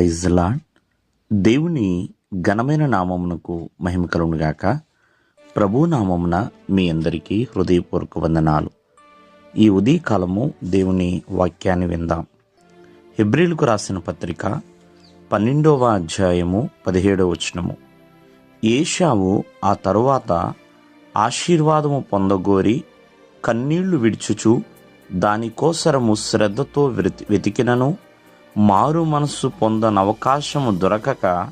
Praise lord దేవుని ఘనమైన నామమునకు మహిమ కలుగునుగాక ప్రభు నామమున మీ అందరికీ హృదయపూర్వక వందనాలు. ఈ ఉదయకాలము దేవుని వాక్యాన్ని విందాం. హెబ్రిల్కు రాసిన పత్రిక పన్నెండవ అధ్యాయము పదిహేడవ వచనము. ఏషావు ఆ తరువాత ఆశీర్వాదము పొందగోరి కన్నీళ్ళు విడుచుచు దానికోసరము శ్రద్ధతో వెతి వెతికినను. మారు మనస్సు పొందని అవకాశము దొరకక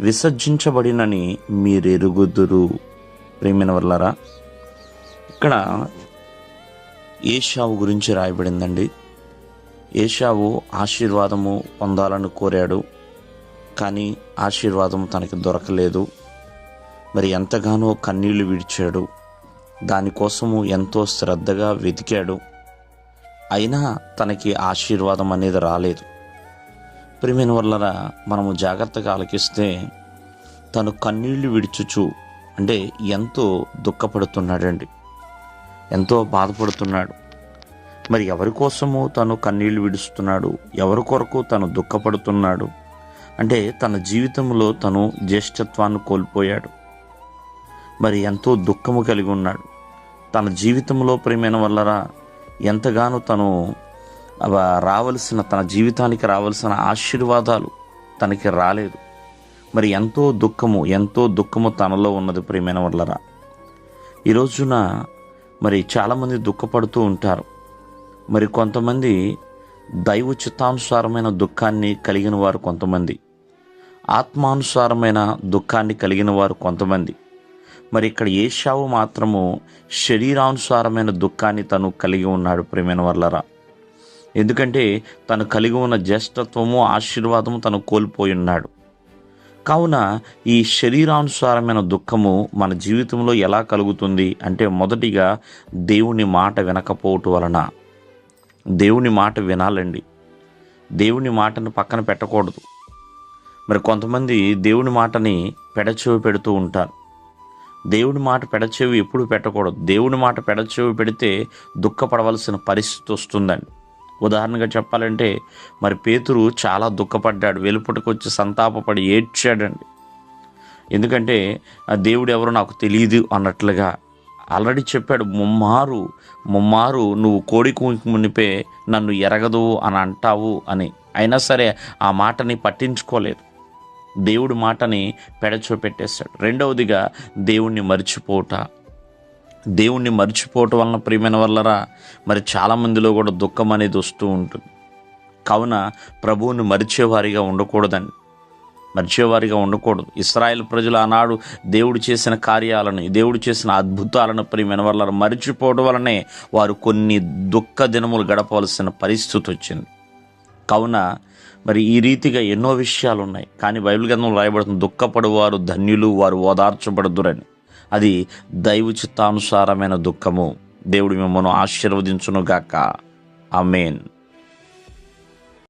విసర్జించబడినని మీరెరుగుదురు. ప్రేమిన వల్లరా ఇక్కడ ఏషావు గురించి రాయబడిందండి. ఏషావు ఆశీర్వాదము పొందాలని కోరాడు కానీ ఆశీర్వాదం తనకి దొరకలేదు. మరి ఎంతగానో కన్నీళ్ళు విడిచాడు దానికోసము ఎంతో శ్రద్ధగా వెతికాడు. అయినా తనకి ఆశీర్వాదం అనేది రాలేదు. ప్రేమైన వల్ల మనము జాగ్రత్తగా ఆలకిస్తే తను కన్నీళ్ళు విడుచుచు అంటే ఎంతో దుఃఖపడుతున్నాడండి. ఎంతో బాధపడుతున్నాడు. మరి ఎవరి కోసము తను కన్నీళ్ళు విడుస్తున్నాడు? ఎవరి కొరకు తను దుఃఖపడుతున్నాడు? అంటే తన జీవితంలో తను జ్యేష్ఠత్వాన్ని కోల్పోయాడు. మరి ఎంతో దుఃఖము కలిగి ఉన్నాడు. తన జీవితంలో ప్రేమైన వల్లరా ఎంతగానో తను రావలసిన తన జీవితానికి రావలసిన ఆశీర్వాదాలు తనకి రాలేదు. మరి ఎంతో దుఃఖము ఎంతో దుఃఖము తనలో ఉన్నది ప్రియమైన వల్లరా. ఈ రోజున మరి చాలామంది దుఃఖపడుతూ ఉంటారు. మరి కొంతమంది దైవ చిత్తానుసారమైన దుఃఖాన్ని కలిగిన వారు కొంతమంది. ఆత్మానుసారమైన దుఃఖాన్ని కలిగిన వారు కొంతమంది. మరి ఇక్కడ ఏషావు మాత్రము శరీరానుసారమైన దుఃఖాన్ని తను కలిగి ఉన్నాడు ప్రేమైన వల్లరా. ఎందుకంటే తను కలిగి ఉన్న జ్యేష్ఠత్వము ఆశీర్వాదము తను కోల్పోయి ఉన్నాడు. కావున ఈ శరీరానుసారమైన దుఃఖము మన జీవితంలో ఎలా కలుగుతుంది అంటే మొదటిగా దేవుని మాట వినకపోవటం వలన. దేవుని మాట వినాలండి. దేవుని మాటను పక్కన పెట్టకూడదు. మరి కొంతమంది దేవుని మాటని పెడచెవి పెడుతూ ఉంటారు. దేవుని మాట పెడచెవి ఎప్పుడు పెట్టకూడదు. దేవుని మాట పెడచెవి పెడితే దుఃఖపడవలసిన పరిస్థితి వస్తుందండి. ఉదాహరణగా చెప్పాలంటే మరి పేతురు చాలా దుఃఖపడ్డాడు వెలుపుటకు వచ్చి సంతాపపడి ఏడ్చాడండి. ఎందుకంటే ఆ దేవుడు ఎవరో నాకు తెలియదు అన్నట్లుగా ఆల్రెడీ చెప్పాడు ముమ్మారు ముమ్మారు నువ్వు కోడి మునిపే నన్ను ఎరగదు అని అంటావు అని. అయినా సరే ఆ మాటని పట్టించుకోలేదు. దేవుడి మాటని పెడచో పెట్టేశాడు రెండవదిగా దేవుణ్ణి మర్చిపోట దేవుణ్ణి మర్చిపోవటం వలన ప్రియమైన వల్లరా మరి చాలామందిలో కూడా దుఃఖం అనేది వస్తూ ఉంటుంది. కావున ప్రభువుని మరిచేవారిగా ఉండకూడదండి. మరిచేవారిగా ఉండకూడదు. ఇస్రాయేల్ ప్రజలు ఆనాడు దేవుడు చేసిన కార్యాలను దేవుడు చేసిన అద్భుతాలను ప్రియమైన వల్ల మరిచిపోవడం వలనే వారు కొన్ని దుఃఖ దినములు గడపవలసిన పరిస్థితి వచ్చింది. కావున మరి ఈ రీతిగా ఎన్నో విషయాలు ఉన్నాయి. కానీ బైబిల్ గ్రంథంలో రాయబడుతున్న దుఃఖపడువారు ధన్యులు వారు ఓదార్చబడదురని. అది దైవ చిత్తానుసారమైన దుఃఖము. దేవుడు మిమ్మల్ని ఆశీర్వదించునుగాక. ఆమెన్.